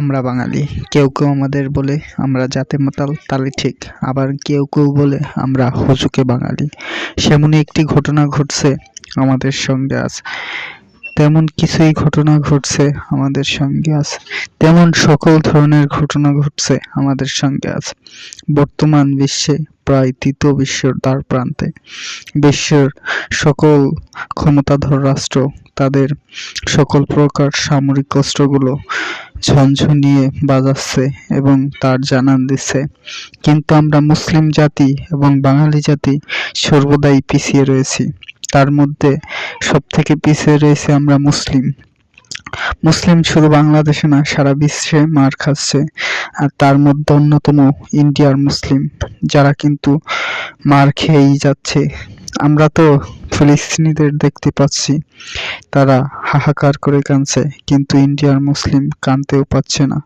আমরা বাঙালি। কেউ কেউ আমাদের বলে আমরা জাতে মাতাল, তালে ঠিক। আবার কেউ কেউ বলে আমরা হুজুকে বাঙালি। সেমনই একটি ঘটনা ঘটছে আমাদের সঙ্গে আজ। তেমন কিছুই ঘটনা ঘটছে আমাদের সঙ্গে আজ। তেমন সকল ধরনের ঘটনা ঘটছে আমাদের সঙ্গে আজ। বর্তমান বিশ্বে প্রায় তৃতীয় বিশ্বর দ্বার প্রান্তে। বিশ্বের সকল ক্ষমতাধর রাষ্ট্র, তাদের সকল প্রকার সামরিক অস্ত্রগুলো ঝনঝনিয়ে বাজাচ্ছে এবং তার জানান দিচ্ছে, কিন্তু আমরা মুসলিম জাতি এবং বাঙালি জাতি সর্বদাই পিছিয়ে রয়েছি। তার মধ্যে সব থেকে পিছিয়ে রয়েছে আমরা মুসলিম। মুসলিম শুধু বাংলাদেশে না, সারা বিশ্বে মার খাচ্ছে। আর তার মধ্যে অন্যতম ইন্ডিয়ার মুসলিম, যারা কিন্তু মার খেয়েই যাচ্ছে। আমরা তো ফিলিস্তিনিদের দেখতে পাচ্ছি। তারা হাহাকার করে কাঁদছে কিন্তু ইন্ডিয়ার মুসলিম কানতেও পাচ্ছে না।